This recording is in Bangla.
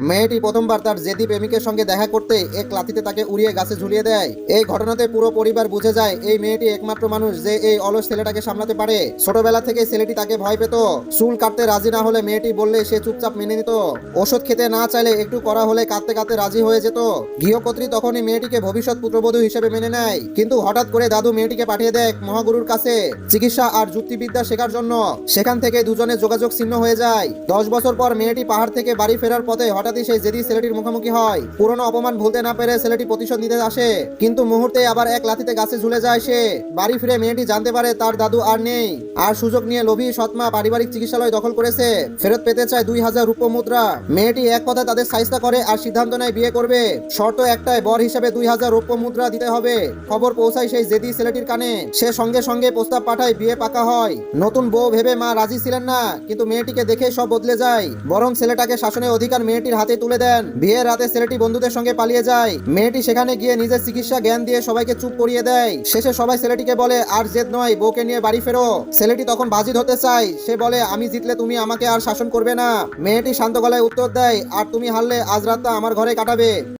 মেয়েটি প্রথমবার তার জেদি প্রেমিকের সঙ্গে দেখা করতে এক লাথিতে তাকে উড়িয়ে গাছে ঝুলিয়ে দেয়। এই ঘটনাতে পুরো পরিবার বুঝে যায়, এই মেয়েটি একমাত্র মানুষ যে এই অলস ছেলেটাকে সামলাতে পারে। ছোটবেলা থেকে ছেলেটি তাকে ভয় পেত। চুল কাটতে রাজি না হলে মেয়েটি বললে সে চুপচাপ মেনে নিত। ওষুধ খেতে না চাইলে একটু করা হলে কাঁদতে কাঁদতে রাজি হয়ে যেত। গৃহকর্ত্রী তখনই মেয়েটিকে ভবিষ্যৎ পুত্রবধূ হিসেবে মেনে নেয়। কিন্তু হঠাৎ করে দাদু মেয়েটিকে পাঠিয়ে দেয় মহাগুরুর কাছে। চিকিৎসা আর যুক্তিবিদ্যা শেখার জন্য। সেখান থেকে দুজনে যোগাযোগ ছিন্ন হয়ে যায়। দশ বছর পর মেয়েটি পাহাড় থেকে বাড়ি ফেরার পথে হঠাৎই সেই জেদি ছেলেটির মুখোমুখি হয়। পুরনো অপমান ভুলতে না পেরে ছেলেটি প্রতিশোধ নিতে আসে। কিন্তু মুহূর্তে আবার এক লাথিতে গাছে ঝুলে যায় সে। বাড়ি ফিরে মেয়েটি জানতে পারে তার দাদু আর নেই। আর সুযোগ নিয়ে লোভী সৎমা পারিবারিক চিকিৎসালয় দখল করেছে। ফেরত পেতে চায় দুই হাজার রূপ মুদ্রা। মেয়েটি এক কথায় তাদের সাইজটা করে আর সিদ্ধান্ত নেয় বিয়ে করবে। শর্ত একটাই, বর হিসেবে দুই হাজার রৌপ্য মুদ্রা দিতে হবে। খবর পৌঁছায় সেই জেদি ছেলেটির কানে। সে সঙ্গে সঙ্গে প্রস্তাব পাঠায় বিয়ে পাকা হয়। নতুন বউ ভেবে মা রাজি ছিলেন না, কিন্তু মেয়েটিকে দেখে সব বদলে যায়। বরং ছেলেটাকে শাসনের অধিকার মেয়েটির হাতে তুলে দেন। বিয়ের রাতে ছেলেটি বন্ধুদের সঙ্গে পালিয়ে যায়। মেয়েটি সেখানে গিয়ে নিজের চিকিৎসা জ্ঞান দিয়ে সবাইকে চুপ করিয়ে দেয়। শেষে সবাই ছেলেটিকে বলে, আর জেদ নয়, বউকে নিয়ে বাড়ি ফেরো। ছেলেটি তখন বাজি ধরতে চায়। সে বলে, আমি জিতলে তুমি আমাকে আর শাসন করবে না। মেয়েটি শান্ত গলায় উত্তর দেয়, আর তুমি হারলে আজ রাতটা আমার ঘরে কাটাবে।